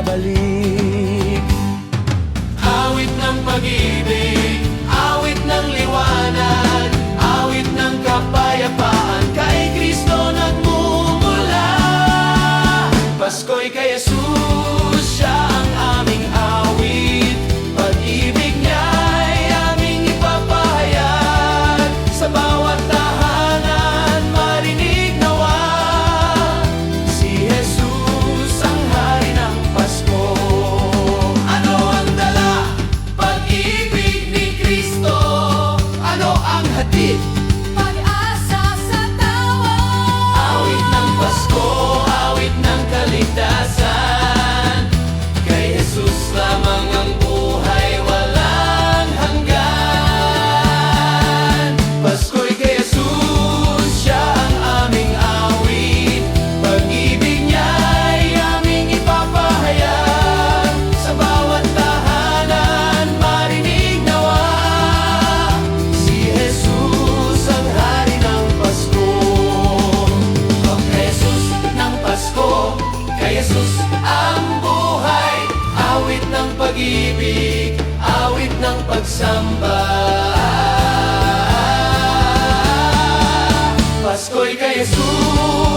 babalik. عام هديك pag-ibig, awit ng pagsamba. Pasko'y kay Jesus.